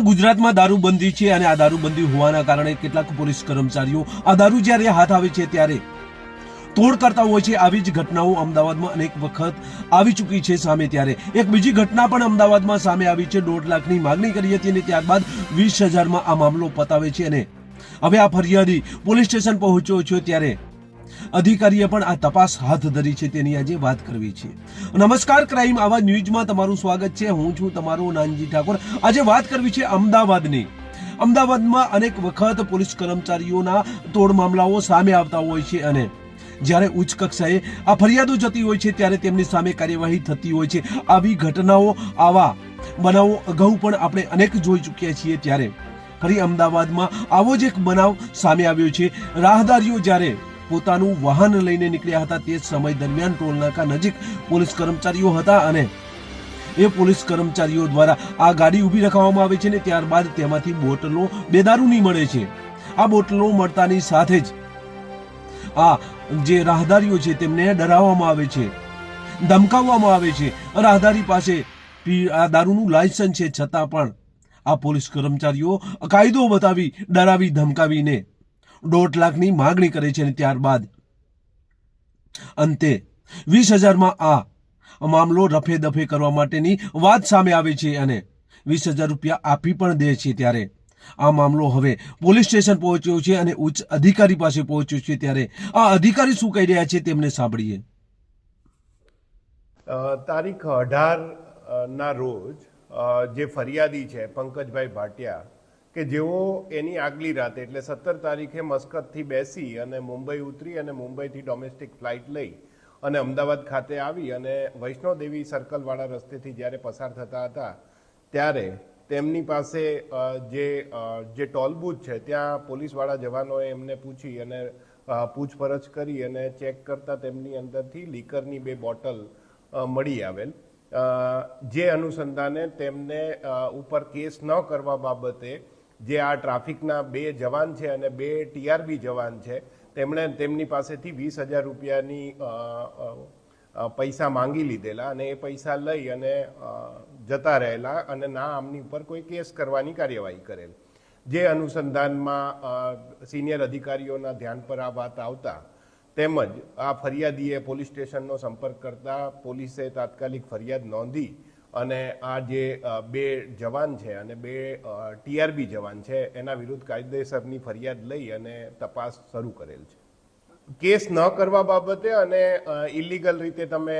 ગુજરાતમાં દારૂબંધી છે અને આ દારૂબંધી હોવાના કારણે કેટલાક પોલીસ કર્મચારીઓ આ દારૂ જ્યારે હાથ આવે છે ત્યારે તોડ કરતા હોય છે. આવી જ ઘટનાઓ અમદાવાદમાં અનેક વખત આવી ચૂકી છે સામે ત્યારે. એક બીજી ઘટના પણ અમદાવાદમાં સામે આવી છે. દોઢ લાખની માગણી કરી હતી અને ત્યારબાદ વીસ હજારમાં આ મામલો પતાવે છે અને હવે આ ફરિયાદી પોલીસ સ્ટેશન પહોંચ્યો છે ત્યારે અધિકારીએ પણ આ તપાસ હાથ ધરી છે તેની આજે વાત કરવી છે. નમસ્કાર, ક્રાઇમ આવા ન્યૂઝમાં તમારું સ્વાગત છે. હું છું તમારો નાનજી ઠાકોર. આજે વાત કરવી છે અમદાવાદની. અમદાવાદમાં અનેક વખત પોલીસ કર્મચારીઓના તોડ મામલાઓ સામે આવતા હોય છે અને જ્યારે ઉચ્ચ કક્ષાએ આ ફરિયાદો જતી હોય છે ત્યારે તેમની સામે કાર્યવાહી થતી હોય છે. આવી ઘટનાઓ, આવા બનાવો અગાઉ પણ આપણે અનેક જોઈ ચૂક્યા છીએ ત્યારે. ફરી અમદાવાદમાં આવો જ એક બનાવ સામે આવ્યો છે. રાહદારીઓ જ્યારે પોતાનું વાહન લઈને નીકળ્યા હતા તે સમય દરમિયાન ટોલનાકા નજીક પોલીસ કર્મચારીઓ હતા અને એ પોલીસ કર્મચારીઓ દ્વારા આ ગાડી ઊભી રખાવવામાં આવે છે ને ત્યારબાદ તેમાંથી બોટલો બેદારૂની મળે છે. આ બોટલો મળતાની સાથે જ આ જે રાહદારીઓ છે તેમને ડરાવવામાં આવે છે, ધમકાવવામાં આવે છે. રાહદારી પાસે આ દારૂનું લાયસન્સ છે, છતાં પણ આ પોલીસ કર્મચારીઓ કાયદો બતાવી, ડરાવી, ધમકાવીને દોઢ લાખની માગણી કરે છે અને ત્યારબાદ અંતે વીસ હજારમાં આ મામલો રફે દફે કરવા માટેની વાત સામે આવે છે અને વીસ હજાર રૂપિયા આપી પણ દે છે ત્યારે આ મામલો હવે પોલીસ સ્ટેશન પહોંચ્યો છે અને ઉચ્ચ અધિકારી પાસે પહોંચ્યો છે ત્યારે આ અધિકારી શું કહી રહ્યા છે તેમને સાંભળીએ. તારીખ અઢાર ના રોજ જે ફરિયાદી છે, પંકજભાઈ ભાટિયા કે જેઓ એની આગલી રાતે, એટલે સત્તર તારીખે મસ્કતથી બેસી અને મુંબઈ ઉતરી અને મુંબઈથી ડોમેસ્ટિક ફ્લાઇટ લઈ અને અમદાવાદ ખાતે આવી અને વૈષ્ણોદેવી સર્કલવાળા રસ્તેથી જ્યારે પસાર થતા હતા, ત્યારે તેમની પાસે જે જે ટોલબૂથ છે, ત્યાં પોલીસવાળા જવાનોએ એમને પૂછી અને પૂછપરછ કરી અને ચેક કરતા તેમની અંદરથી લીકરની બે બોટલ મળી આવેલ. જે અનુસંધાને તેમને ઉપર કેસ ન કરવા બાબતે જે આ ટ્રાફિકના બે જવાન છે અને બે ટીઆરબી જવાન છે, તેમણે તેમની પાસેથી વીસ હજાર રૂપિયાની પૈસા માંગી લીધેલા અને એ પૈસા લઈ અને જતા રહેલા અને ના આમની ઉપર કોઈ કેસ કરવાની કાર્યવાહી કરેલ. જે અનુસંધાનમાં સિનિયર અધિકારીઓના ધ્યાન પર આ વાત આવતા, તેમજ આ ફરિયાદીએ પોલીસ સ્ટેશનનો સંપર્ક કરતા પોલીસે તાત્કાલિક ફરિયાદ નોંધી અને આ જે બે જવાન છે અને બે ટીઆરબી જવાન છે, એના વિરુદ્ધ કાયદેસરની ફરિયાદ લઈ અને તપાસ શરૂ કરેલ છે. કેસ ન કરવા બાબતે અને ઇલીગલ રીતે તમે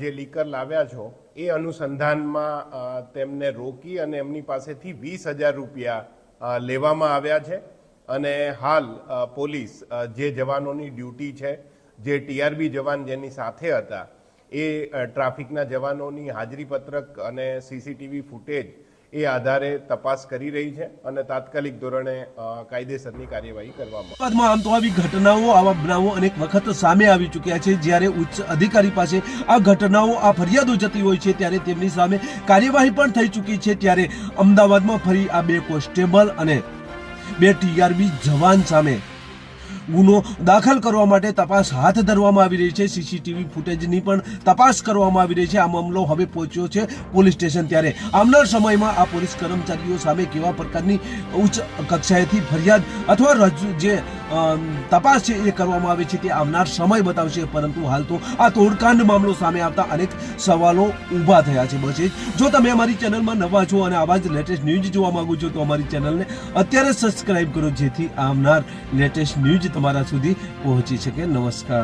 જે લીકર લાવ્યા છો, એ અનુસંધાનમાં તેમને રોકી અને એમની પાસેથી વીસ હજાર રૂપિયા લેવામાં આવ્યા છે. અને હાલ પોલીસ જે જવાનોની ડ્યુટી છે, જે ટીઆરબી જવાન જેની સાથે હતા એ ટ્રાફિકના જવાનોની હાજરી પત્રક અને સીસીટીવી ફૂટેજ એ આધારે તપાસ કરી રહી છે અને તાત્કાલિક ધોરણે કાયદેસરની કાર્યવાહી કરવામાં બાદમાં આમ તો આવી ઘટનાઓ, આવા બનાવો અનેક વખત સામે આવી ચૂક્યા છે. જ્યારે ઉચ્ચ અધિકારી પાસે આ ઘટનાઓ, આ ફરિયાદો જતી હોય છે, ત્યારે તેમની સામે કાર્યવાહી પણ થઈ ચૂકી છે. ત્યારે અમદાવાદમાં ફરી આ બે કોન્સ્ટેબલ અને બે ટીઆરબી જવાન સામે ગુનો દાખલ કરવા માટે તપાસ હાથ ધરવામાં આવી રહી છે. સીસીટીવી ફૂટેજની પણ તપાસ કરવામાં આવી રહી છે. આ મામલો હવે પહોંચ્યો છે પોલીસ સ્ટેશન ત્યારે. આવનાર સમયમાં આ પોલીસ કર્મચારીઓ સામે કેવા પ્રકારની ઉચ્ચ કક્ષાએથી ફરિયાદ અથવા રજૂ જે તપાસ છે એ કરવામાં આવે છે તે આવનાર સમય બતાવશે, પરંતુ હાલ તો આ તોડકાંડ મામલો સામે આવતા અનેક સવાલો ઊભા થયા છે. બસ જો તમે અમારી ચેનલમાં નવા છો અને આવા જ લેટેસ્ટ ન્યૂઝ જોવા માંગો છો, તો અમારી ચેનલને અત્યારે સબસ્ક્રાઇબ કરો, જેથી આવનાર લેટેસ્ટ ન્યૂઝ તમારા સુધી પહોંચી શકે. નમસ્કાર.